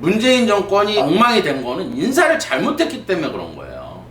문재인 정권이 엉망이 된 거는 인사를 잘못했기 때문에 그런 거예요.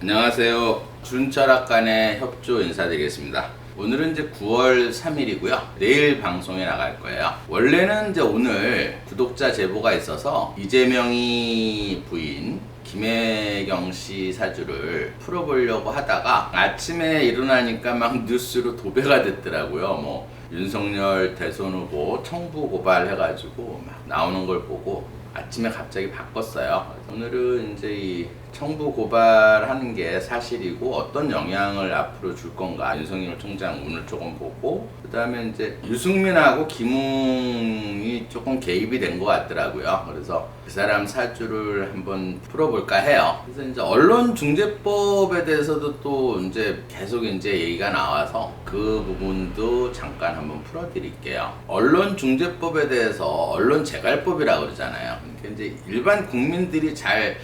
안녕하세요. 준철학간의 협조 인사드리겠습니다. 오늘은 이제 9월 3일이고요. 내일 방송에 나갈 거예요. 원래는 이제 오늘 구독자 제보가 있어서 이재명이 부인 김혜경 씨 사주를 풀어보려고 하다가 아침에 일어나니까 막 뉴스로 도배가 됐더라고요. 뭐 윤석열 대선 후보 청부 고발 해가지고 막 나오는 걸 보고 아침에 갑자기 바꿨어요. 오늘은 이제 이 청부 고발하는 게 사실이고 어떤 영향을 앞으로 줄 건가 윤석열 총장 오늘 조금 보고 그 다음에 이제 유승민하고 김웅이 조금 개입이 된 것 같더라고요. 그래서 그 사람 사주를 한번 풀어볼까 해요. 그래서 이제 언론 중재법에 대해서도 또 이제 계속 이제 얘기가 나와서 그 부분도 잠깐 한번 풀어드릴게요. 언론 중재법에 대해서 언론 재갈법이라고 그러잖아요. 그러니까 이제 일반 국민들이 잘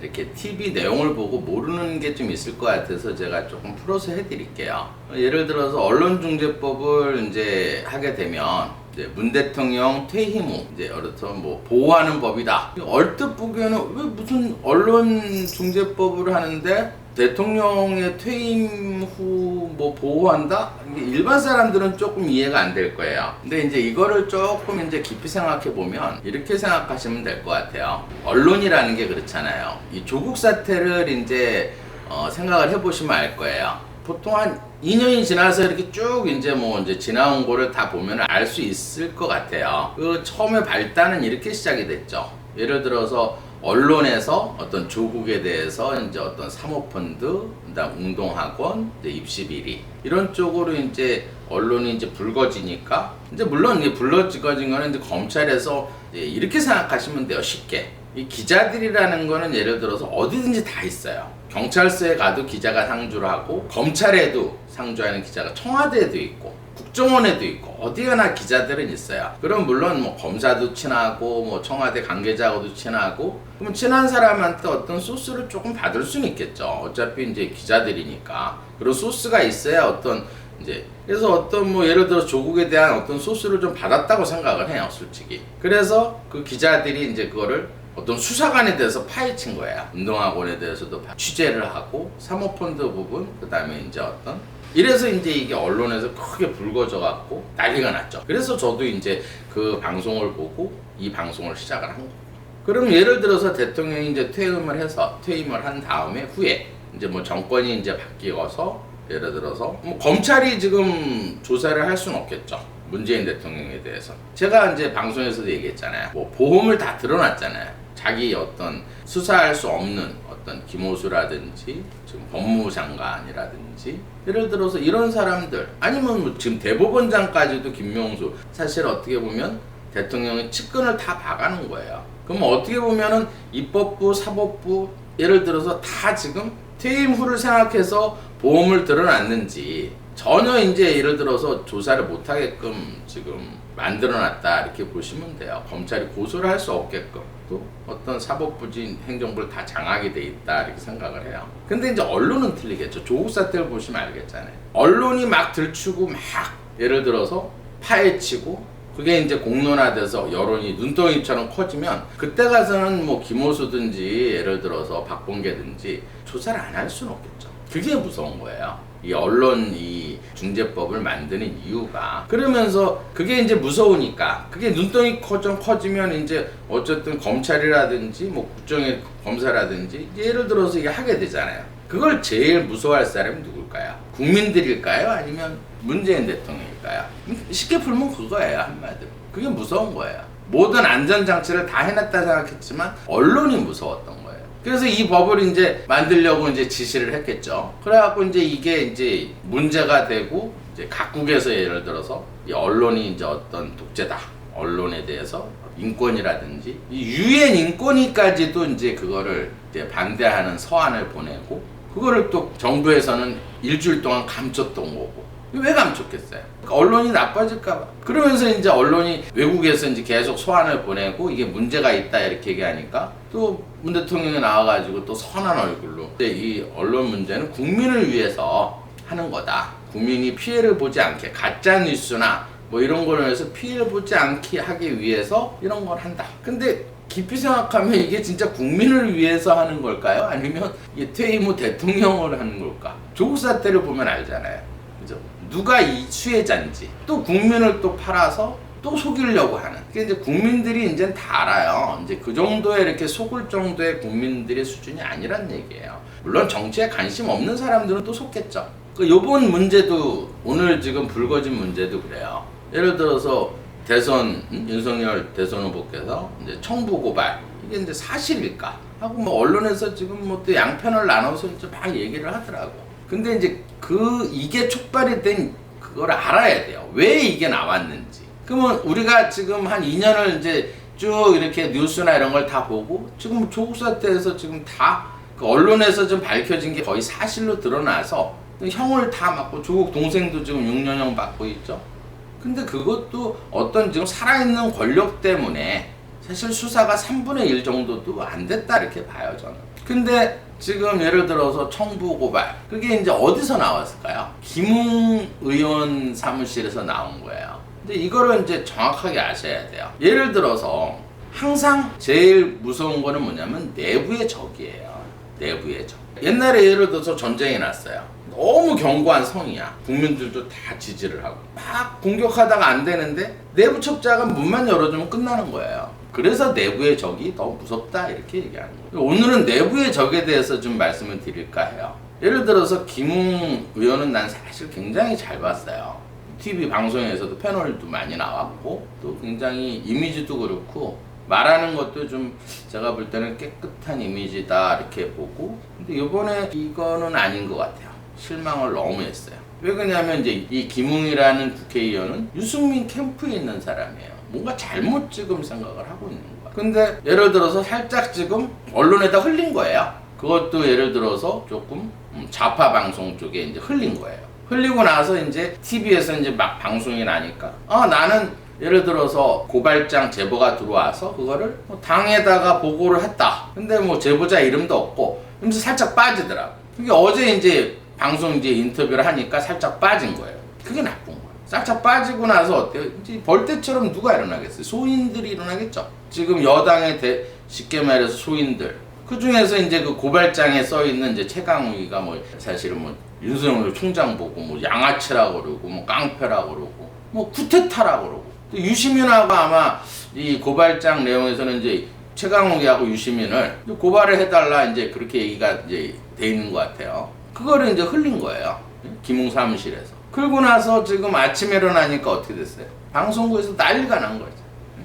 이렇게 TV 내용을 보고 모르는 게 좀 있을 것 같아서 제가 조금 풀어서 해드릴게요. 예를 들어서 언론중재법을 이제 하게 되면 이제 문 대통령 퇴임 후 이제 여러분 뭐 보호하는 법이다. 얼뜻 보기에는 왜 무슨 언론중재법을 하는데 대통령의 퇴임 후 뭐 보호한다? 일반 사람들은 조금 이해가 안 될 거예요. 근데 이제 이거를 조금 이제 깊이 생각해 보면 이렇게 생각하시면 될 것 같아요. 언론이라는 게 그렇잖아요. 이 조국 사태를 이제 어, 생각을 해보시면 알 거예요. 보통 한 2년이 지나서 이렇게 쭉 이제 뭐 이제 지나온 거를 다 보면 알 수 있을 것 같아요. 그 처음에 발단은 이렇게 시작이 됐죠. 예를 들어서 언론에서 어떤 조국에 대해서 이제 어떤 사모펀드, 그다음 운동학원, 이제 입시비리 이런 쪽으로 이제 언론이 이제 불거지니까 이제 물론 이제 불거진 거는 이제 검찰에서 이제 이렇게 생각하시면 돼요 쉽게 이 기자들이라는 거는 예를 들어서 어디든지 다 있어요. 경찰서에 가도 기자가 상주를 하고 검찰에도 상주하는 기자가 청와대에도 있고 국정원에도 있고 어디 가나 기자들은 있어요. 그럼 물론 뭐 검사도 친하고 뭐 청와대 관계자하고도 친하고 그럼 친한 사람한테 어떤 소스를 조금 받을 수는 있겠죠. 어차피 이제 기자들이니까 그런 소스가 있어야 어떤 이제 그래서 어떤 뭐 예를 들어 조국에 대한 어떤 소스를 좀 받았다고 생각을 해요, 솔직히. 그래서 그 기자들이 이제 그거를 어떤 수사관에 대해서 파헤친 거예요. 운동학원에 대해서도 파- 취재를 하고 사모펀드 부분, 그 다음에 이제 어떤 이래서 이제 이게 언론에서 크게 불거져 갖고 난리가 났죠. 그래서 저도 이제 그 방송을 보고 이 방송을 시작을 한 거예요. 그럼 예를 들어서 대통령이 이제 퇴임을 해서 퇴임을 한 다음에 후에 이제 뭐 정권이 이제 바뀌어서 예를 들어서 뭐 검찰이 지금 조사를 할 수는 없겠죠. 문재인 대통령에 대해서 제가 이제 방송에서도 얘기했잖아요. 뭐 보험을 다 드러났잖아요. 자기 어떤 수사할 수 없는 어떤 김호수라든지 지금 법무부 장관이라든지 예를 들어서 이런 사람들 아니면 뭐 지금 대법원장까지도 김명수 사실 어떻게 보면 대통령의 측근을 다 봐가는 거예요. 그럼 어떻게 보면은 입법부, 사법부 예를 들어서 다 지금 퇴임 후를 생각해서 보험을 드러났는지 전혀 이제 예를 들어서 조사를 못하게끔 지금 만들어놨다 이렇게 보시면 돼요. 검찰이 고소를 할 수 없게끔 또 어떤 사법부진 행정부를 다 장악이 돼 있다 이렇게 생각을 해요. 근데 이제 언론은 틀리겠죠. 조국 사태를 보시면 알겠잖아요. 언론이 막 들추고 막 예를 들어서 파헤치고 그게 이제 공론화돼서 여론이 눈덩이처럼 커지면 그때 가서는 뭐 김호수든지 예를 들어서 박봉계든지 조사를 안 할 수는 없겠죠. 그게 무서운 거예요. 이 언론 이 중재법을 만드는 이유가 그러면서 그게 이제 무서우니까 그게 눈덩이 커져 커지면 이제 어쨌든 검찰이라든지 뭐 국정의 검사라든지 예를 들어서 이게 하게 되잖아요. 그걸 제일 무서워할 사람이 누굴까요? 국민들일까요? 아니면 문재인 대통령일까요? 쉽게 풀면 그거예요 한마디로. 그게 무서운 거예요. 모든 안전장치를 다 해놨다 생각했지만 언론이 무서웠던 거예요. 그래서 이 법을 이제 만들려고 이제 지시를 했겠죠. 그래갖고 이제 이게 이제 문제가 되고 이제 각국에서 예를 들어서 이 언론이 이제 어떤 독재다. 언론에 대해서 인권이라든지 이 유엔 인권위까지도 이제 그거를 이제 반대하는 서한을 보내고 그거를 또 정부에서는 일주일 동안 감췄던 거고 왜 감췄겠어요? 그러니까 언론이 나빠질까봐. 그러면서 이제 언론이 외국에서 이제 계속 소환을 보내고 이게 문제가 있다 이렇게 얘기하니까 또 문 대통령이 나와가지고 또 선한 얼굴로 이 언론 문제는 국민을 위해서 하는 거다. 국민이 피해를 보지 않게 가짜 뉴스나 뭐 이런 거를 해서 피해를 보지 않게 하기 위해서 이런 걸 한다. 근데 깊이 생각하면 이게 진짜 국민을 위해서 하는 걸까요? 아니면 이게 퇴임 후 대통령을 하는 걸까? 조국 사태를 보면 알잖아요. 누가 이 수혜자인지 또 국민을 또 팔아서 또 속이려고 하는. 그게 이제 국민들이 이제 다 알아요. 이제 그 정도의 이렇게 속을 정도의 국민들의 수준이 아니란 얘기예요. 물론 정치에 관심 없는 사람들은 또 속겠죠. 그 요번 문제도 오늘 지금 불거진 문제도 그래요. 예를 들어서 대선 음? 윤석열 대선 후보께서 이제 청부 고발 이게 이제 사실일까 하고 뭐 언론에서 지금 뭐 또 양편을 나눠서 이제 막 얘기를 하더라고. 근데 이제 그 이게 촉발이 된 그걸 알아야 돼요. 왜 이게 나왔는지. 그러면 우리가 지금 한 2년을 이제 쭉 이렇게 뉴스나 이런 걸 다 보고 지금 조국 사태에서 지금 다 그 언론에서 좀 밝혀진 게 거의 사실로 드러나서 형을 다 맞고 조국 동생도 지금 6년형 받고 있죠. 근데 그것도 어떤 지금 살아있는 권력 때문에 사실 수사가 3분의 1 정도도 안 됐다 이렇게 봐요 저는. 근데 지금 예를 들어서 청부 고발 그게 이제 어디서 나왔을까요? 김웅 의원 사무실에서 나온 거예요. 근데 이거를 이제 정확하게 아셔야 돼요. 예를 들어서 항상 제일 무서운 거는 뭐냐면 내부의 적이에요. 내부의 적. 옛날에 예를 들어서 전쟁이 났어요. 너무 견고한 성이야. 국민들도 다 지지를 하고. 막 공격하다가 안 되는데 내부 첩자가 문만 열어주면 끝나는 거예요. 그래서 내부의 적이 더 무섭다 이렇게 얘기하는 거예요. 오늘은 내부의 적에 대해서 좀 말씀을 드릴까 해요. 예를 들어서 김웅 의원은 난 사실 굉장히 잘 봤어요. TV 방송에서도 패널도 많이 나왔고 또 굉장히 이미지도 그렇고 말하는 것도 좀 제가 볼 때는 깨끗한 이미지다 이렇게 보고 근데 이번에 이거는 아닌 것 같아요. 실망을 너무 했어요. 왜 그러냐면 이제 이 김웅이라는 국회의원은 유승민 캠프에 있는 사람이에요. 뭔가 잘못 지금 생각을 하고 있는 거야. 근데 예를 들어서 살짝 지금 언론에다 흘린 거예요. 그것도 예를 들어서 조금 음, 좌파 방송 쪽에 이제 흘린 거예요. 흘리고 나서 이제 TV에서 이제 막 방송이 나니까 아 나는 예를 들어서 고발장 제보가 들어와서 그거를 뭐 당에다가 보고를 했다. 근데 뭐 제보자 이름도 없고 그러면서 살짝 빠지더라고. 그게 어제 이제 방송 이제 인터뷰를 하니까 살짝 빠진 거예요. 그게 나쁜 거야. 살짝 빠지고 나서 어때요? 이제 벌떼처럼 누가 일어나겠어요? 소인들이 일어나겠죠. 지금 여당의 대, 쉽게 말해서 소인들. 그 중에서 이제 그 고발장에 써 있는 이제 최강욱이가 뭐 사실은 뭐 윤석열 총장 보고 뭐 양아치라고 그러고 뭐 깡패라고 그러고 뭐 쿠데타라고 그러고 또 유시민하고 아마 이 고발장 내용에서는 이제 최강욱이하고 유시민을 고발을 해달라 이제 그렇게 얘기가 이제 돼 있는 것 같아요. 그거를 이제 흘린 거예요. 김웅 사무실에서. 그러고 나서 지금 아침에 일어나니까 어떻게 됐어요? 방송국에서 난리가 난 거죠.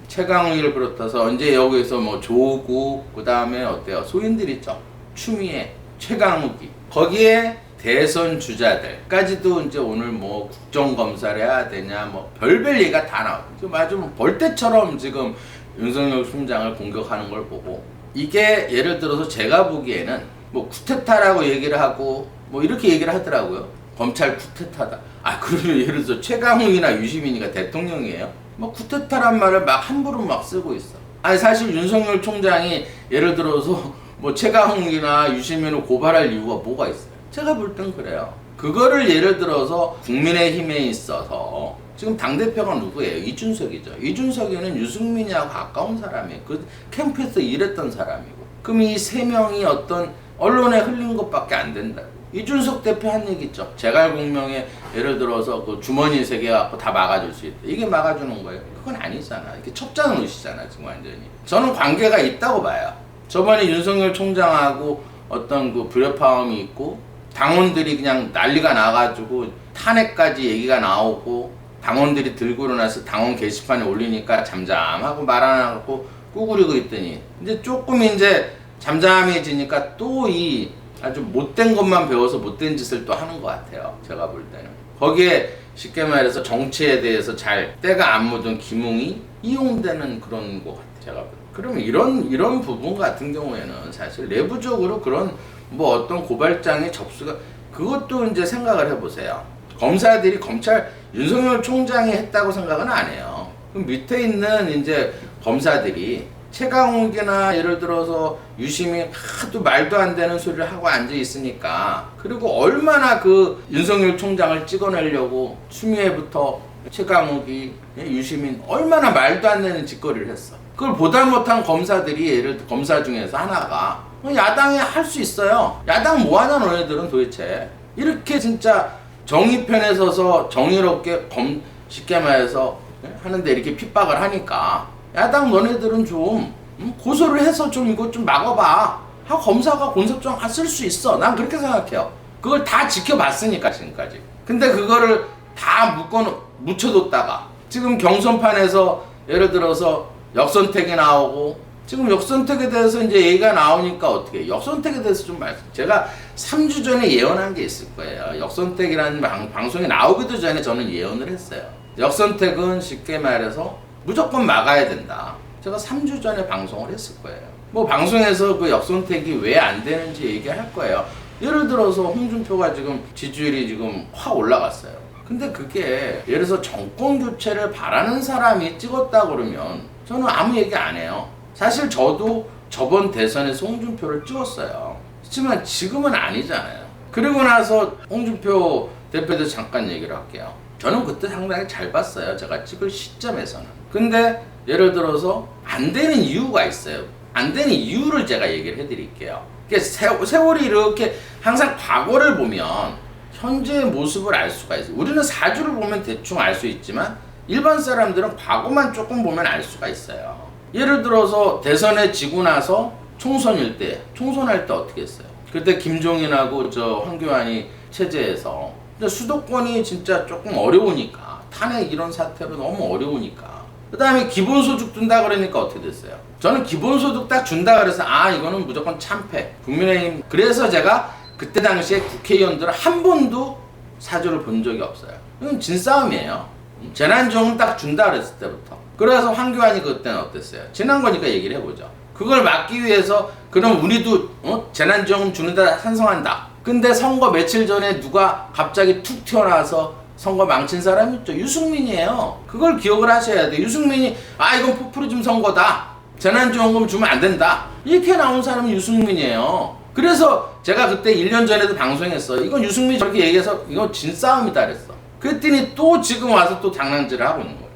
최강욱을 비롯해서 언제 여기서 뭐 조국 그 다음에 어때요? 소인들 있죠. 추미애, 최강욱이 거기에 대선 주자들까지도 이제 오늘 뭐 국정검사를 해야 되냐 뭐 별별 얘기가 다 나오고 아주 뭐 벌떼처럼 지금 윤석열 총장을 공격하는 걸 보고 이게 예를 들어서 제가 보기에는 뭐 쿠데타라고 얘기를 하고 뭐 이렇게 얘기를 하더라고요. 검찰 쿠데타다. 아 그러면 예를 들어서 최강욱이나 유시민이가 대통령이에요? 뭐 쿠데타란 말을 막 함부로 막 쓰고 있어. 아니 사실 윤석열 총장이 예를 들어서 뭐 최강욱이나 유시민을 고발할 이유가 뭐가 있어요? 제가 볼 땐 그래요. 그거를 예를 들어서 국민의힘에 있어서 지금 당대표가 누구예요? 이준석이죠. 이준석이는 유승민이하고 가까운 사람이에요. 그 캠프에서 일했던 사람이고. 그럼 이 세 명이 어떤 언론에 흘린 것밖에 안 된다. 이준석 대표 한 얘기 있죠. 제갈공명에 예를 들어서 그 주머니 세 개 갖고 다 막아줄 수 있다. 이게 막아주는 거예요. 그건 아니잖아. 이게 첩장 노릇이잖아. 지금 완전히. 저는 관계가 있다고 봐요. 저번에 윤석열 총장하고 어떤 그 불협화음이 있고 당원들이 그냥 난리가 나가지고 탄핵까지 얘기가 나오고 당원들이 들고 일어나서 당원 게시판에 올리니까 잠잠하고 말 안 하고 꾸구리고 있더니 이제 조금 이제 잠잠해지니까 또이 아주 못된 것만 배워서 못된 짓을 또 하는 것 같아요. 제가 볼 때는. 거기에 쉽게 말해서 정치에 대해서 잘 때가 안 묻은 기뭉이 이용되는 그런 것 같아요. 제가 볼 때. 그러면 이런 이런 부분 같은 경우에는 사실 내부적으로 그런 뭐 어떤 고발장의 접수가 그것도 이제 생각을 해보세요. 검사들이 검찰 윤석열 총장이 했다고 생각은 안 해요. 그럼 밑에 있는 이제 검사들이 최강욱이나 예를 들어서 유심히 하도 말도 안 되는 소리를 하고 앉아 있으니까 그리고 얼마나 그 윤석열 총장을 찍어내려고 추미애부터 최강욱이 예, 유시민 얼마나 말도 안 되는 짓거리를 했어. 그걸 보다 못한 검사들이 예를 들어 검사 중에서 하나가 어, 야당에 할수 있어요. 야당 뭐하냐 너네들은 도대체 이렇게 진짜 정의 편에 서서 정의롭게 검 쉽게 말해서 예, 하는데 이렇게 핍박을 하니까 야당 너네들은 좀 음, 고소를 해서 좀 이거 좀 막아봐. 하 검사가 공소장 쓸수 있어. 난 그렇게 생각해요. 그걸 다 지켜봤으니까 지금까지. 근데 그거를 다 묶어 묻혀뒀다가 지금 경선판에서 예를 들어서 역선택이 나오고 지금 역선택에 대해서 이제 얘기가 나오니까 어떻게? 역선택에 대해서 좀 말씀. 제가 3주 전에 예언한 게 있을 거예요. 역선택이라는 방, 방송이 나오기도 전에 저는 예언을 했어요. 역선택은 쉽게 말해서 무조건 막아야 된다. 제가 3주 전에 방송을 했을 거예요. 뭐 방송에서 그 역선택이 왜 안 되는지 얘기할 거예요. 예를 들어서 홍준표가 지금 지지율이 지금 확 올라갔어요. 근데 그게 예를 들어서 정권 교체를 바라는 사람이 찍었다 그러면 저는 아무 얘기 안 해요. 사실 저도 저번 대선에서 홍준표를 찍었어요. 하지만 지금은 아니잖아요. 그리고 나서 홍준표 대표도 잠깐 얘기를 할게요. 저는 그때 상당히 잘 봤어요. 제가 찍을 시점에서는. 근데 예를 들어서 안 되는 이유가 있어요. 안 되는 이유를 제가 얘기를 해드릴게요. 세월이 이렇게 항상 과거를 보면 현재의 모습을 알 수가 있어요. 우리는 사주를 보면 대충 알 수 있지만 일반 사람들은 과거만 조금 보면 알 수가 있어요. 예를 들어서 대선에 지고 나서 총선일 때, 총선할 때 어떻게 했어요? 그때 김종인하고 저 황교안이 체제에서 근데 수도권이 진짜 조금 어려우니까 탄핵 이런 사태로 너무 어려우니까. 그 다음에 기본소득 준다 그러니까 어떻게 됐어요? 저는 기본소득 딱 준다 그래서 아 이거는 무조건 참패. 국민의힘. 그래서 제가 그때 당시에 국회의원들 한 번도 사주를 본 적이 없어요. 이건 진싸움이에요. 재난지원금 딱 준다 그랬을 때부터. 그래서 황교안이 그때는 어땠어요? 지난 거니까 얘기를 해보죠. 그걸 막기 위해서 그럼 우리도 어? 재난지원금 주는다 찬성한다 근데 선거 며칠 전에 누가 갑자기 툭 튀어나와서 선거 망친 사람 있죠. 유승민이에요. 그걸 기억을 하셔야 돼. 유승민이 아 이건 포퓰리즘 선거다. 재난지원금 주면 안 된다. 이렇게 나온 사람이 유승민이에요. 그래서 제가 그때 1년 전에도 방송했어요. 이건 유승민이 저렇게 얘기해서 이건 진싸움이다 그랬어. 그랬더니 또 지금 와서 또 장난질을 하고 있는 거예요.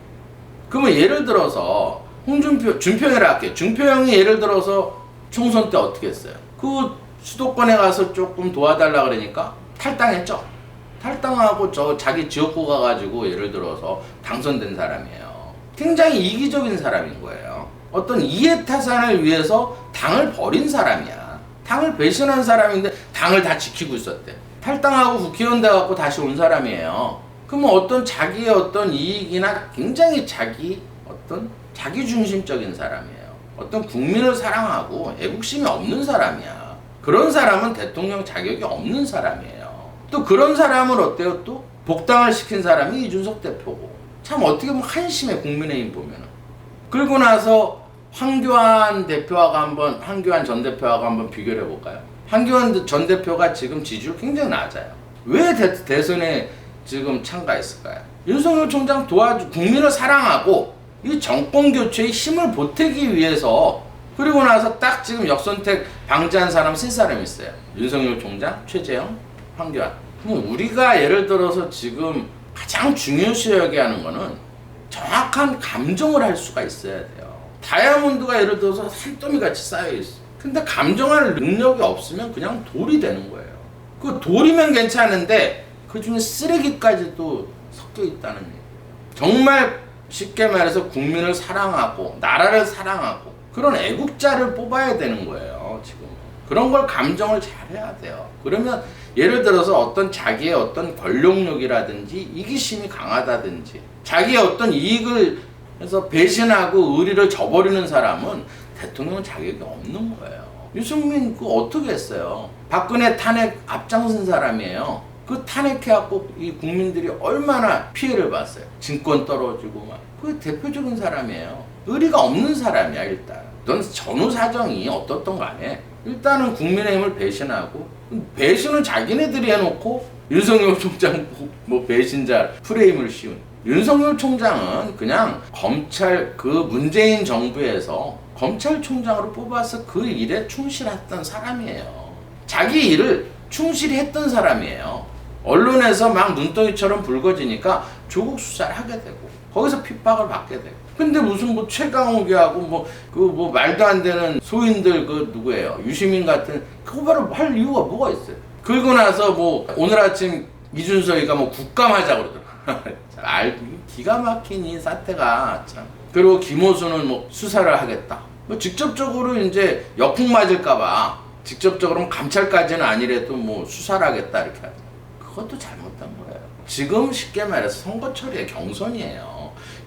그러면 예를 들어서 홍준표, 준표형이라 할게요. 준표형이 예를 들어서 총선 때 어떻게 했어요? 그 수도권에 가서 조금 도와달라 그러니까 탈당했죠. 탈당하고 저 자기 지역구 가가지고 예를 들어서 당선된 사람이에요. 굉장히 이기적인 사람인 거예요. 어떤 이해타산을 위해서 당을 버린 사람이야. 당을 배신한 사람인데 당을 다 지키고 있었대. 탈당하고 국회의원 돼갖고 다시 온 사람이에요. 그러면 어떤 자기의 어떤 이익이나 굉장히 자기 어떤 자기 중심적인 사람이에요. 어떤 국민을 사랑하고 애국심이 없는 사람이야. 그런 사람은 대통령 자격이 없는 사람이에요. 또 그런 사람은 어때요? 또 복당을 시킨 사람이 이준석 대표고. 참 어떻게 보면 한심해 국민의힘 보면은. 그리고 나서 황교안 대표하고 한번 황교안 전 대표하고 한번 비교를 해볼까요? 황교안 전 대표가 지금 지지율 굉장히 낮아요. 왜 대, 대선에 지금 참가했을까요? 윤석열 총장 도와주 국민을 사랑하고 이 정권 교체에 힘을 보태기 위해서 그리고 나서 딱 지금 역선택 방지한 사람 세 사람 있어요. 윤석열 총장, 최재형, 황교안. 그럼 우리가 예를 들어서 지금 가장 중요시 여기하는 거는 정확한 감정을 할 수가 있어야 돼요. 다이아몬드가 예를 들어서 산더미 같이 쌓여 있어. 근데 감정할 능력이 없으면 그냥 돌이 되는 거예요. 그 돌이면 괜찮은데 그 중에 쓰레기까지도 섞여 있다는 얘기예요. 정말 쉽게 말해서 국민을 사랑하고 나라를 사랑하고 그런 애국자를 뽑아야 되는 거예요. 지금 그런 걸 감정을 잘 해야 돼요. 그러면 예를 들어서 어떤 자기의 어떤 권력욕이라든지 이기심이 강하다든지 자기의 어떤 이익을 해서 배신하고 의리를 저버리는 사람은 대통령은 자격이 없는 거예요. 유승민 그 어떻게 했어요? 박근혜 탄핵 앞장선 사람이에요. 그 탄핵해갖고 이 국민들이 얼마나 피해를 봤어요. 증권 떨어지고 막. 그 대표적인 사람이에요. 의리가 없는 사람이야 일단. 넌 전후 사정이 어떻던 간에 일단은 국민의힘을 배신하고 배신은 자기네들이 해놓고 윤석열 총장 뭐 배신자 프레임을 씌운 윤석열 총장은 그냥 검찰 그 문재인 정부에서 검찰총장으로 뽑아서 그 일에 충실했던 사람이에요. 자기 일을 충실히 했던 사람이에요. 언론에서 막 눈덩이처럼 붉어지니까 조국 수사를 하게 되고 거기서 핍박을 받게 되고 근데 무슨 뭐 최강욱이하고 뭐 그 뭐 말도 안 되는 소인들 그 누구예요? 유시민 같은. 그거 바로 할 이유가 뭐가 있어요? 그리고 나서 뭐 오늘 아침 이준석이가 뭐 국감하자 그러더라 기가 막힌 이 사태가 참. 그리고 김호수는 뭐 수사를 하겠다. 뭐 직접적으로 이제 역풍 맞을까봐 직접적으로 감찰까지는 아니래도 뭐 수사를 하겠다 이렇게 하죠. 그것도 잘못된 거예요. 지금 쉽게 말해서 선거철의 경선이에요.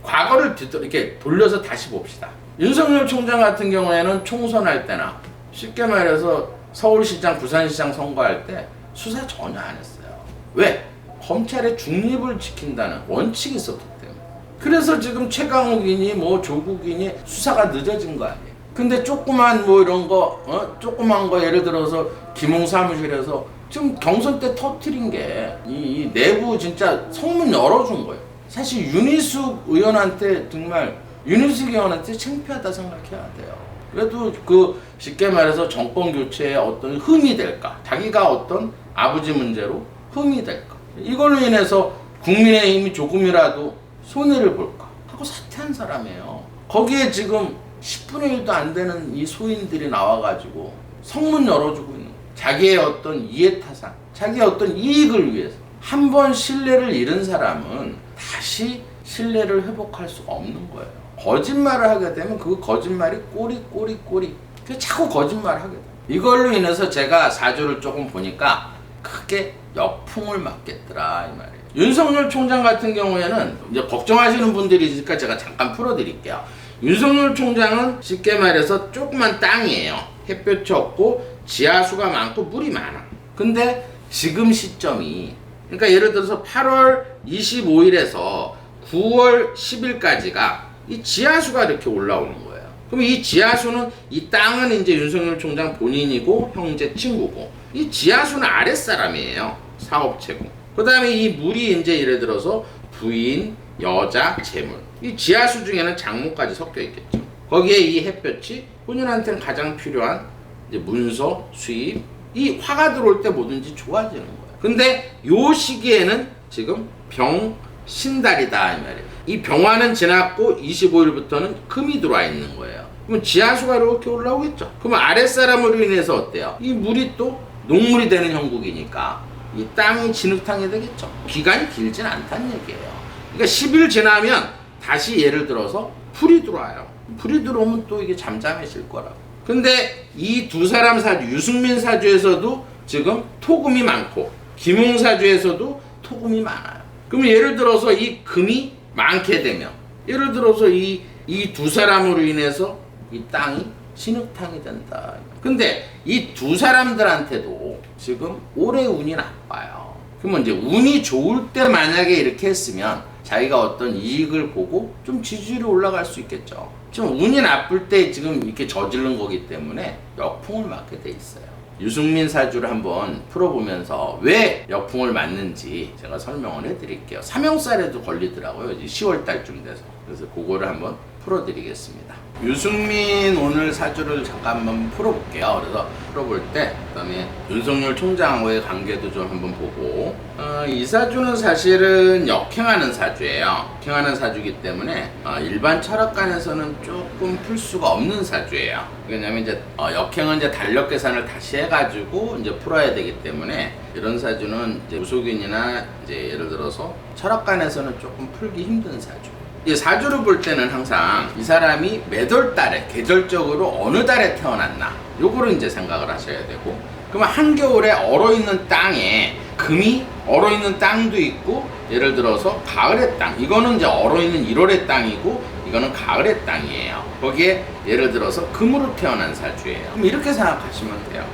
과거를 뒤돌 이렇게 돌려서 다시 봅시다. 윤석열 총장 같은 경우에는 총선할 때나 쉽게 말해서 서울시장, 부산시장 선거할 때 수사 전혀 안 했어요. 왜? 검찰의 중립을 지킨다는 원칙이 있었기 때문에. 그래서 지금 최강욱이니 뭐 조국이니 수사가 늦어진 거 아니에요. 근데 조그만 뭐 이런 거, 어? 조그만 거 예를 들어서 김웅 사무실에서 지금 경선 때 터트린 게 이 내부 진짜 성문 열어준 거예요. 사실 윤희숙 의원한테 정말 윤희숙 의원한테 창피하다 생각해야 돼요. 그래도 그 쉽게 말해서 정권 교체에 어떤 흠이 될까? 자기가 어떤 아버지 문제로 흠이 될까? 이걸로 인해서 국민의힘이 조금이라도 손해를 볼까? 하고 사퇴한 사람이에요. 거기에 지금 10분의 1도 안 되는 이 소인들이 나와가지고 성문 열어주고 있는. 자기의 어떤 이해타산, 자기의 어떤 이익을 위해서 한 번 신뢰를 잃은 사람은 다시 신뢰를 회복할 수가 없는 거예요. 거짓말을 하게 되면 그 거짓말이 꼬리 꼬리 꼬리 그 자꾸 거짓말을 하게 돼요. 이걸로 인해서 제가 사주를 조금 보니까 크게 역풍을 맞겠더라 이 말이에요. 윤석열 총장 같은 경우에는 이제 걱정하시는 분들이 있으니까 제가 잠깐 풀어드릴게요. 윤석열 총장은 쉽게 말해서 조그만 땅이에요. 햇볕이 없고 지하수가 많고 물이 많아. 근데 지금 시점이 그러니까 예를 들어서 8월 25일에서 9월 10일까지가 이 지하수가 이렇게 올라오는 거예요. 그럼 이 지하수는 이 땅은 이제 윤석열 총장 본인이고 형제 친구고 이 지하수는 아랫사람이에요. 사업체고. 그 다음에 이 물이 이제 예를 들어서 부인, 여자, 재물. 이 지하수 중에는 장모까지 섞여 있겠죠. 거기에 이 햇볕이 본인한테는 가장 필요한 이제 문서, 수입, 이 화가 들어올 때 뭐든지 좋아지는 거예요. 근데 요 시기에는 지금 병 신달이다 이 말이에요. 이 병화는 지났고 25일부터는 금이 들어와 있는 거예요. 그럼 지하수가 이렇게 올라오겠죠. 그러면 아랫사람으로 인해서 어때요? 이 물이 또 녹물이 되는 형국이니까 이 땅이 진흙탕이 되겠죠. 기간이 길진 않다는 얘기예요. 그러니까 10일 지나면 다시 예를 들어서 풀이 들어와요. 풀이 들어오면 또 이게 잠잠해질 거라고. 근데 이 두 사람 사주, 유승민 사주에서도 지금 토금이 많고, 김웅 사주에서도 토금이 많아요. 그럼 예를 들어서 이 금이 많게 되면, 예를 들어서 이, 이 두 사람으로 인해서 이 땅이 진흙탕이 된다. 근데 이 두 사람들한테도 지금 올해 운이 나빠요. 그러면 이제 운이 좋을 때 만약에 이렇게 했으면 자기가 어떤 이익을 보고 좀 지지율이 올라갈 수 있겠죠. 지금 운이 나쁠 때 지금 이렇게 저지른 거기 때문에 역풍을 맞게 돼 있어요. 유승민 사주를 한번 풀어보면서 왜 역풍을 맞는지 제가 설명을 해드릴게요. 삼형살에도 걸리더라고요. 이제 10월 달쯤 돼서. 그래서 그거를 한번 풀어드리겠습니다. 유승민 오늘 사주를 잠깐만 풀어볼게요. 그래서 풀어볼 때 그다음에 윤석열 총장과의 관계도 좀 한번 보고 어, 이 사주는 사실은 역행하는 사주예요. 역행하는 사주이기 때문에 어, 일반 철학관에서는 조금 풀 수가 없는 사주예요. 왜냐면 이제 어, 역행은 이제 달력 계산을 다시 해가지고 이제 풀어야 되기 때문에 이런 사주는 이제 무속인이나 이제 예를 들어서 철학관에서는 조금 풀기 힘든 사주. 이 사주를 볼 때는 항상 이 사람이 몇월 달에 계절적으로 어느 달에 태어났나 요거를 이제 생각을 하셔야 되고 그러면 한겨울에 얼어있는 땅에 금이 얼어있는 땅도 있고 예를 들어서 가을의 땅 이거는 이제 얼어있는 1월의 땅이고 이거는 가을의 땅이에요. 거기에 예를 들어서 금으로 태어난 사주예요. 그럼 이렇게 생각하시면 돼요.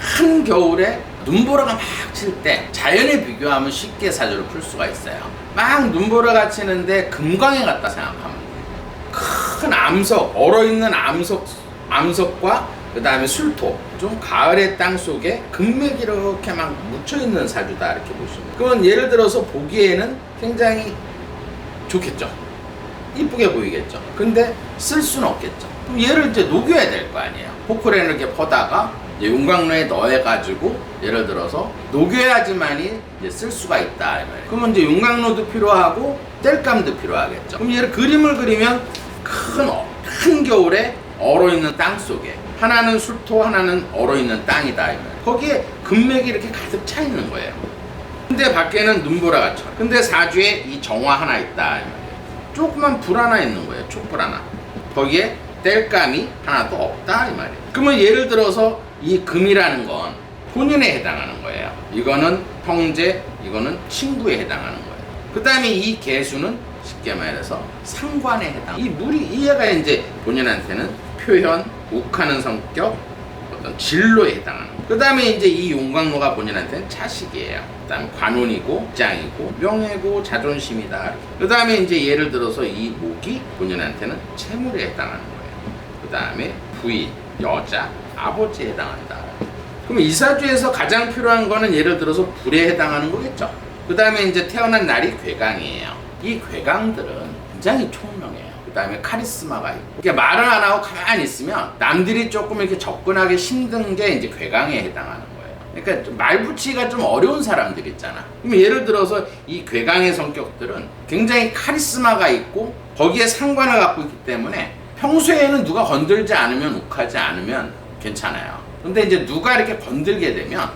한겨울에 눈보라가 막 칠 때 자연에 비교하면 쉽게 사주를 풀 수가 있어요. 막 눈보라가 치는데 금광에 갔다 생각하면. 큰 암석, 얼어있는 암석, 암석과 그 다음에 술토, 좀 가을의 땅 속에 금맥이 이렇게 막 묻혀있는 사주다 이렇게 보시면. 그건 예를 들어서 보기에는 굉장히 좋겠죠. 이쁘게 보이겠죠. 근데 쓸 수는 없겠죠. 그럼 얘를 이제 녹여야 될 거 아니에요. 포크레인을 이렇게 퍼다가 이제 용광로에 넣어가지고 예를 들어서 녹여야지만이 이제 쓸 수가 있다. 그러면 이제 용광로도 필요하고 땔감도 필요하겠죠. 그럼 얘를 그림을 그리면 큰, 어- 큰 겨울에 얼어 있는 땅 속에 하나는 술토 하나는 얼어 있는 땅이다. 거기에 금맥이 이렇게 가득 차 있는 거예요. 근데 밖에는 눈보라가 쳐. 근데 사주에 이 정화 하나 있다. 조그만 불 하나 있는 거예요. 촛불 하나. 거기에 땔감이 하나도 없다 이 말이에요. 그러면 예를 들어서 이 금이라는 건 본인에 해당하는 거예요. 이거는 형제, 이거는 친구에 해당하는 거예요. 그 다음에 이 개수는 쉽게 말해서 상관에 해당. 이 물이 이해가 이제 본인한테는 표현, 욱하는 성격, 어떤 진로에 해당하는 거예요. 그 다음에 이제 이 용광로가 본인한테는 자식이에요. 그 다음 관운이고 장이고 명예고 자존심이다. 그 다음에 이제 예를 들어서 이 목이 본인한테는 채물에 해당하는 거예요. 그 다음에 부인, 여자, 아버지에 해당한다. 그럼 이사주에서 가장 필요한 거는 예를 들어서 불에 해당하는 거겠죠. 그 다음에 이제 태어난 날이 괴강이에요. 이 괴강들은 굉장히 총명해요. 그 다음에 카리스마가 있고. 이렇게 말을 안 하고 가만히 있으면 남들이 조금 이렇게 접근하기 힘든 게 이제 괴강에 해당하는 거예요. 그러니까 좀말 붙이기가 좀 어려운 사람들 있잖아. 그럼 예를 들어서 이 괴강의 성격들은 굉장히 카리스마가 있고 거기에 상관을 갖고 있기 때문에 평소에는 누가 건들지 않으면 욱하지 않으면 괜찮아요. 근데 이제 누가 이렇게 건들게 되면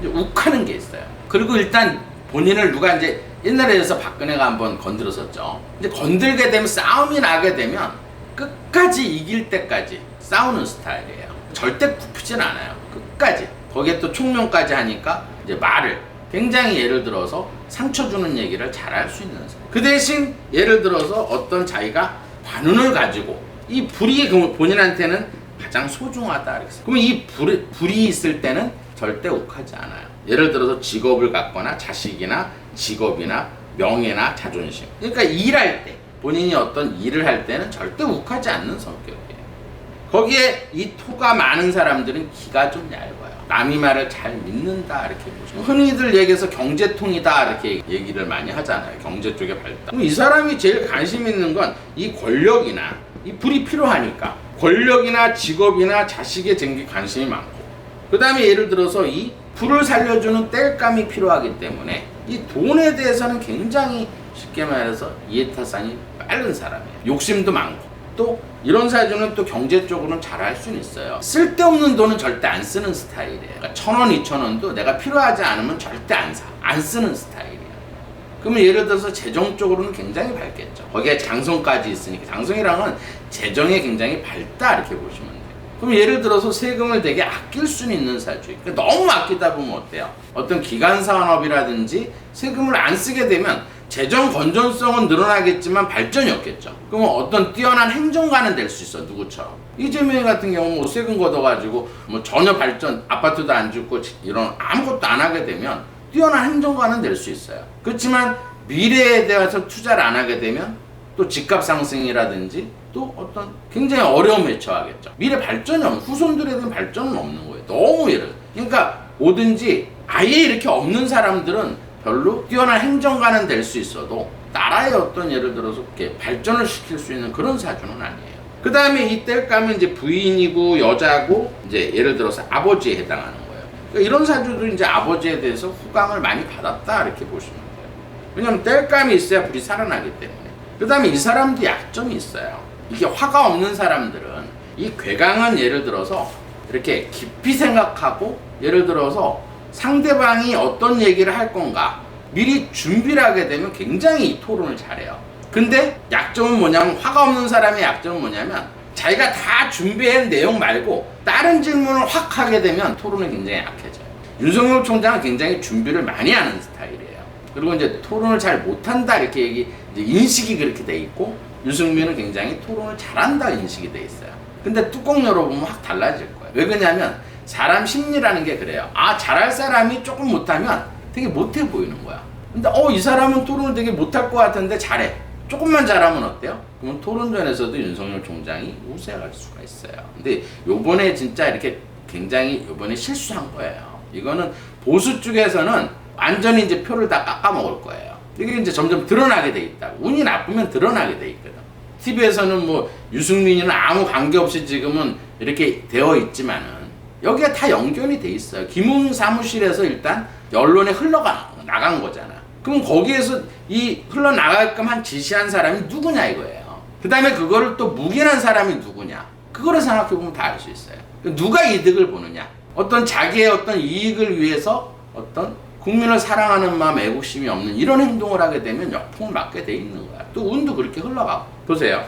이제 욱하는 게 있어요. 그리고 일단 본인을 누가 이제 옛날에서 박근혜가 한번 건드렸었죠. 이제 건들게 되면 싸움이 나게 되면 끝까지 이길 때까지 싸우는 스타일이에요. 절대 굽히진 않아요. 끝까지. 거기에 또 총명까지 하니까 이제 말을 굉장히 예를 들어서 상처 주는 얘기를 잘 할 수 있는 사람. 그 대신 예를 들어서 어떤 자기가 관운을 가지고 이 불이 그 본인한테는 가장 소중하다. 이렇게. 그러면 이 불이, 불이 있을 때는 절대 욱하지 않아요. 예를 들어서 직업을 갖거나 자식이나 직업이나 명예나 자존심. 그러니까 일할 때 본인이 어떤 일을 할 때는 절대 욱하지 않는 성격이에요. 거기에 이 토가 많은 사람들은 기가 좀 얇아요. 남이 말을 잘 믿는다 이렇게 보시면 흔히들 얘기해서 경제통이다 이렇게 얘기를 많이 하잖아요. 경제 쪽에 발달. 이 사람이 제일 관심 있는 건 이 권력이나 이 불이 필요하니까 권력이나 직업이나 자식의 쟁기 관심이 많고 그 다음에 예를 들어서 이 불을 살려주는 땔감이 필요하기 때문에 이 돈에 대해서는 굉장히 쉽게 말해서 이해타산이 빠른 사람이에요. 욕심도 많고 또 이런 사주는 또 경제 쪽으로는 잘할 수는 있어요. 쓸데없는 돈은 절대 안 쓰는 스타일이에요. 그러니까 천 원, 이천 원도 내가 필요하지 않으면 절대 안 사. 안 쓰는 스타일이에요. 그러면 예를 들어서 재정 쪽으로는 굉장히 밝겠죠. 거기에 장성까지 있으니까 장성이랑은 재정에 굉장히 밝다 이렇게 보시면 돼요. 그럼 예를 들어서 세금을 되게 아낄 수는 있는 사주. 그러니까 너무 아끼다 보면 어때요? 어떤 기간 산업이라든지 세금을 안 쓰게 되면 재정 건전성은 늘어나겠지만 발전이 없겠죠. 그러면 어떤 뛰어난 행정가는 될수 있어 누구처럼. 이재명 같은 경우 뭐 세금 걷어가지고 뭐 전혀 발전 아파트도 안 짓고 이런 아무것도 안 하게 되면 뛰어난 행정가는 될 수 있어요. 그렇지만 미래에 대해서 투자를 안 하게 되면 또 집값 상승이라든지 또 어떤 굉장히 어려움에 처하겠죠. 미래 발전이 없는 후손들에 대한 발전은 없는 거예요. 너무 예를. 그러니까 뭐든지 아예 이렇게 없는 사람들은 별로 뛰어난 행정가는 될 수 있어도 나라의 어떤 예를 들어서 이렇게 발전을 시킬 수 있는 그런 사주는 아니에요. 그 다음에 이 뗄감은 이제 부인이고 여자고 이제 예를 들어서 아버지에 해당하는. 그러니까 이런 사주도 이제 아버지에 대해서 후광을 많이 받았다 이렇게 보시면 돼요. 왜냐면 뗄감이 있어야 불이 살아나기 때문에. 그 다음에 이 사람도 약점이 있어요. 이게 화가 없는 사람들은 이 괴강은 예를 들어서 이렇게 깊이 생각하고 예를 들어서 상대방이 어떤 얘기를 할 건가 미리 준비를 하게 되면 굉장히 이 토론을 잘해요. 근데 약점은 뭐냐면 화가 없는 사람의 약점은 뭐냐면 자기가 다 준비한 내용 말고 다른 질문을 확 하게 되면 토론이 굉장히 약해져요. 윤석열 총장은 굉장히 준비를 많이 하는 스타일이에요. 그리고 이제 토론을 잘 못한다 이렇게 얘기 인식이 그렇게 돼 있고 유승민은 굉장히 토론을 잘한다 인식이 돼 있어요. 근데 뚜껑 열어보면 확 달라질 거예요. 왜 그러냐면 사람 심리라는 게 그래요. 아 잘할 사람이 조금 못하면 되게 못해 보이는 거야. 근데 어 이 사람은 토론을 되게 못할 것 같은데 잘해. 조금만 잘하면 어때요? 그러면 토론전에서도 윤석열 총장이 우세할 수가 있어요. 근데 요번에 진짜 이렇게 굉장히 요번에 실수한 거예요. 이거는 보수 쪽에서는 완전히 이제 표를 다 깎아먹을 거예요. 이게 이제 점점 드러나게 돼 있다고. 운이 나쁘면 드러나게 돼 있거든. TV에서는 뭐 유승민이는 아무 관계없이 지금은 이렇게 되어 있지만은 여기가 다 연결이 돼 있어요. 김웅 사무실에서 일단 언론에 흘러가 나간 거잖아. 그럼 거기에서 이 흘러나갈끔 한 지시한 사람이 누구냐 이거예요. 그 다음에 그거를 또 묵인한 사람이 누구냐. 그거를 생각해 보면 다 알 수 있어요. 누가 이득을 보느냐. 어떤 자기의 어떤 이익을 위해서 어떤 국민을 사랑하는 마음, 애국심이 없는 이런 행동을 하게 되면 역풍을 맞게 돼 있는 거야. 또 운도 그렇게 흘러가고. 보세요.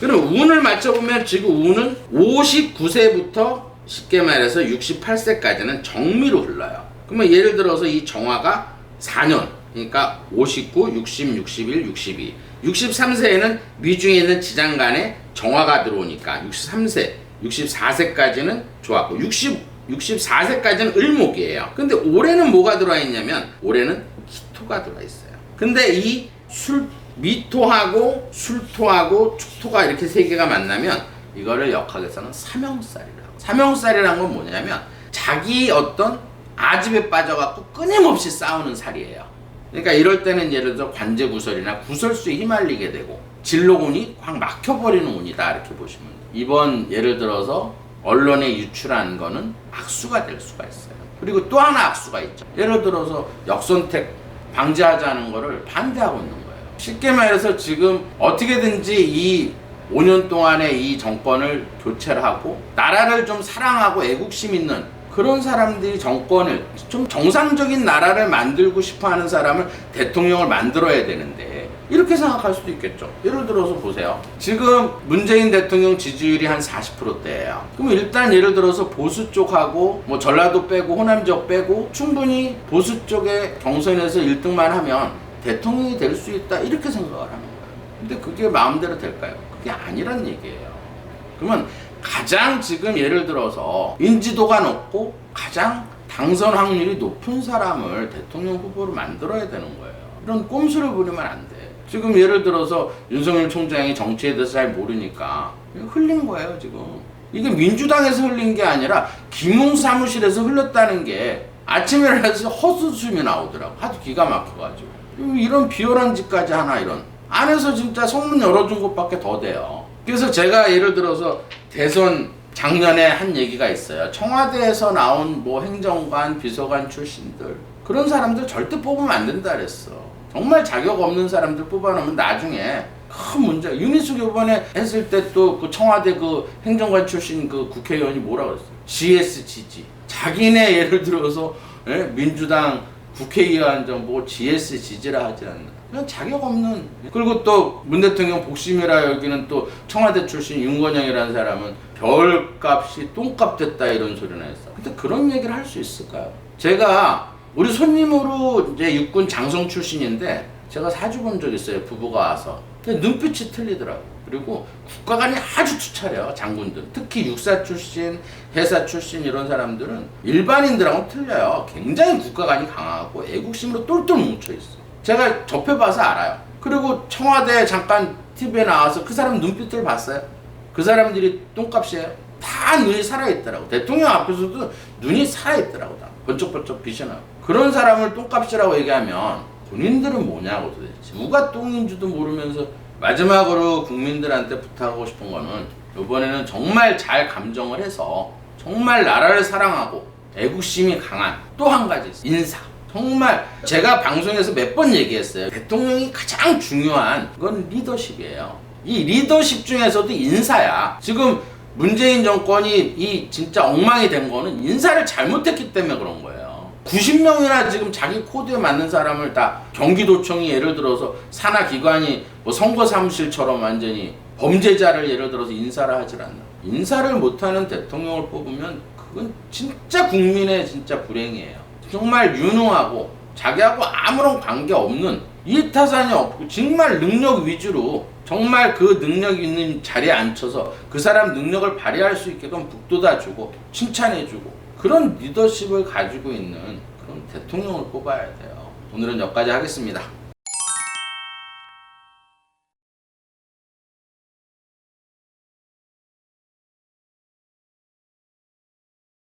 그럼 운을 맞춰보면 지금 운은 59세부터 쉽게 말해서 68세까지는 정미로 흘러요. 그러면 예를 들어서 이 정화가 4년, 그러니까 59, 60, 61, 62. 63세에는 미중에 있는 지장간에 정화가 들어오니까 63세, 64세까지는 좋았고 60, 64세까지는 을목이에요. 근데 올해는 뭐가 들어와 있냐면 올해는 기토가 들어와 있어요. 근데 이 술 미토하고 술토하고 축토가 이렇게 세 개가 만나면 이거를 역학에서는 삼형살이라고. 삼형살이란 건 뭐냐면 자기 어떤 아집에 빠져갖고 끊임없이 싸우는 살이에요. 그러니까 이럴 때는 예를 들어 관제 구설이나 구설수에 휘말리게 되고 진로운이 확 막혀버리는 운이다 이렇게 보시면 돼요. 이번 예를 들어서 언론에 유출한 거는 악수가 될 수가 있어요. 그리고 또 하나 악수가 있죠. 예를 들어서 역선택 방지하자는 거를 반대하고 있는 거예요. 쉽게 말해서 지금 어떻게든지 이 5년 동안의 이 정권을 교체를 하고 나라를 좀 사랑하고 애국심 있는 그런 사람들이 정권을 좀 정상적인 나라를 만들고 싶어 하는 사람을 대통령을 만들어야 되는데 이렇게 생각할 수도 있겠죠. 예를 들어서 보세요. 지금 문재인 대통령 지지율이 한 40%대예요. 그럼 일단 예를 들어서 보수 쪽하고 뭐 전라도 빼고 호남 지역 빼고 충분히 보수 쪽의 경선에서 1등만 하면 대통령이 될 수 있다 이렇게 생각을 하는 거예요. 근데 그게 마음대로 될까요? 그게 아니란 얘기예요. 그러면 가장 지금 예를 들어서 인지도가 높고 가장 당선 확률이 높은 사람을 대통령 후보로 만들어야 되는 거예요. 이런 꼼수를 부리면 안 돼. 지금 예를 들어서 윤석열 총장이 정치에 대해서 잘 모르니까 흘린 거예요, 지금. 이게 민주당에서 흘린 게 아니라 김웅 사무실에서 흘렀다는 게 아침에 일어나서 헛웃음이 나오더라고. 하도 기가 막혀가지고. 이런 비열한 짓까지 하나, 이런. 안에서 진짜 소문 열어준 것밖에 더 돼요. 그래서 제가 예를 들어서 대선 작년에 한 얘기가 있어요. 청와대에서 나온 뭐 행정관, 비서관 출신들 그런 사람들 절대 뽑으면 안 된다 그랬어. 정말 자격 없는 사람들 뽑아놓으면 나중에 큰 문제. 윤희숙 이번에 했을 때 또 그 청와대 그 행정관 출신 그 국회의원이 뭐라 그랬어? GS 지지. 자기네 예를 들어서 예? 민주당 국회의원 좀뭐 GS 지지라 하지 않나. 그냥 자격 없는 그리고 또 문 대통령 복심이라 여기는 또 청와대 출신 윤건영이라는 사람은 별값이 똥값 됐다 이런 소리나 했어. 근데 그런 얘기를 할 수 있을까요? 제가 우리 손님으로 이제 육군 장성 출신인데 제가 사주 본 적 있어요. 부부가 와서. 근데 눈빛이 틀리더라고. 그리고 국가관이 아주 투차려 장군들. 특히 육사 출신, 해사 출신 이런 사람들은 일반인들하고 틀려요. 굉장히 국가관이 강하고 애국심으로 똘똘 뭉쳐 있어. 제가 접해봐서 알아요. 그리고 청와대 잠깐 TV에 나와서 그 사람 눈빛을 봤어요. 그 사람들이 똥값이에요. 다 눈이 살아있더라고. 대통령 앞에서도 눈이 살아있더라고. 다. 번쩍번쩍 빛이 나고. 그런 사람을 똥값이라고 얘기하면 본인들은 뭐냐고 도대체. 누가 똥인 줄도 모르면서 마지막으로 국민들한테 부탁하고 싶은 거는 이번에는 정말 잘 감정을 해서 정말 나라를 사랑하고 애국심이 강한 또 한 가지. 인사. 정말 제가 방송에서 몇 번 얘기했어요. 대통령이 가장 중요한 건 리더십이에요. 이 리더십 중에서도 인사야. 지금 문재인 정권이 이 진짜 엉망이 된 거는 인사를 잘못했기 때문에 그런 거예요. 90명이나 지금 자기 코드에 맞는 사람을 다 경기도청이 예를 들어서 산하 기관이 뭐 선거 사무실처럼 완전히 범죄자를 예를 들어서 인사를 하질 않나. 인사를 못하는 대통령을 뽑으면 그건 진짜 국민의 진짜 불행이에요. 정말 유능하고 자기하고 아무런 관계 없는 이타산이 없고 정말 능력 위주로 정말 그 능력 있는 자리에 앉혀서 그 사람 능력을 발휘할 수 있게끔 북돋아주고 칭찬해주고 그런 리더십을 가지고 있는 그런 대통령을 뽑아야 돼요. 오늘은 여기까지 하겠습니다.